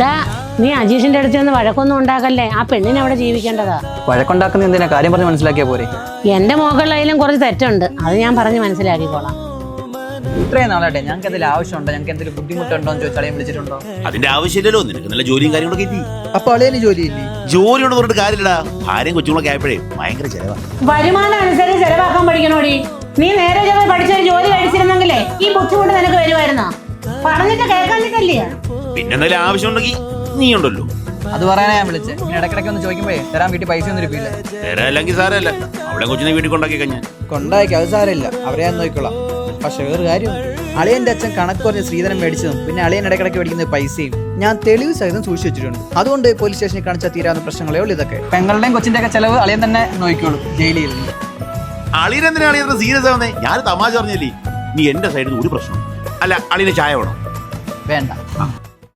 ഡാ നീ അജീഷിന്റെ അടുത്ത് നിന്ന് വഴക്കൊന്നും ഉണ്ടാക്കല്ലേ? ആ പെണ്ണിനെ അവിടെ ജീവിക്കേണ്ടതാ. വഴക്കുണ്ടാക്കുന്ന എന്തിനാ? കാര്യം പറഞ്ഞ് മനസ്സിലാക്കിയാ പോരെ. എന്റെ മോകളിലും കുറച്ച് തെറ്റുണ്ട്. അത് ഞാൻ പറഞ്ഞ് മനസ്സിലാക്കിക്കോളാം. ഇത്രയും നാളായിട്ട് ഞങ്ങൾക്ക് എന്തെങ്കിലും ആവശ്യമുണ്ടോ? ഞങ്ങൾക്ക് എന്തെങ്കിലും ബുദ്ധിമുട്ടുണ്ടോ എന്ന് ചോദിച്ചാൽ വിളിച്ചിട്ടുണ്ടോ? അതിന്റെ ആവശ്യമില്ലല്ലോ. നിനക്ക് നല്ല ജോലിയും കാര്യങ്ങളൊക്കെ ഇല്ലേ അപ്പൊ അളിയന് ജോലിയില്ലേ? ജോലിയോട് പറഞ്ഞിട്ട് കാര്യമില്ലടാ. ഭാര്യയും കൊച്ചുങ്ങളൊക്കെ ആയപ്പോഴേ ഭയങ്കര ചെലവാ. വരുമാനം അനുസരിച്ച് ചെലവാക്കാൻ പഠിക്കണോടി? നീ നേരെ ചെന്ന് പഠിച്ചൊരു ജോലി കഴിച്ചിരുന്നെങ്കിലേ ഈ ബുദ്ധിമുട്ട് നിനക്ക് വരുമായിരുന്നോ? പറഞ്ഞിട്ട് കേൾക്കാഞ്ഞിട്ടല്ലേ പിന്നെ എന്തെങ്കിലും ആവശ്യമുണ്ടെങ്കിൽ നീ ഉണ്ടല്ലോ അത് പറയാനാ ഞാൻ വിളിച്ചത് പിന്നെ ഇടക്കിടക്ക് ഒന്ന് ചോദിക്കുമ്പോഴേ തരാൻ വീട്ടിൽ പൈസ ഒന്നും ഇരിപ്പില്ല. നേരെ അല്ലെങ്കിൽ സാരമല്ല. അവളെ കൊച്ചിനെ വീട്ടിൽ കൊണ്ടാക്കി കഴിഞ്ഞാൽ. കൊണ്ടാക്കി അത് സാരമില്ല. അവരെ ഞാൻ നോക്കിക്കോളാം. പക്ഷെ വേറെ കാര്യം. അളിയന്റെ അച്ഛൻ കണക്ക് കുറഞ്ഞ ശ്രീധരൻ മേടിച്ചതും പിന്നെ അളിയൻ ഇടക്കിടക്ക് മേടിക്കുന്ന പൈസയും ഞാൻ തെളിവ് സഹിതം സൂക്ഷിച്ചു വെച്ചിട്ടുണ്ട്. അതുകൊണ്ട് പോലീസ് സ്റ്റേഷനിൽ കാണിച്ചാൽ തീരാവുന്ന പ്രശ്നങ്ങളേ ഉള്ളൂ ഇതൊക്കെ. പെങ്ങളുടെയും കൊച്ചിന്റെ ഒക്കെ ചെലവ് അളിയൻ തന്നെ നോക്കിക്കോളൂ ജയിലിൽ. അളിയനെന്തിനാ അളിയത്ര സീരിയസ് ആവുന്നേ? ഞാൻ തമാശ പറഞ്ഞല്ലേ? നീ എന്റെ സൈഡിൽ ഒരു പ്രശ്നം അല്ല അളിയന് ചായ വേണം? വേണ്ട.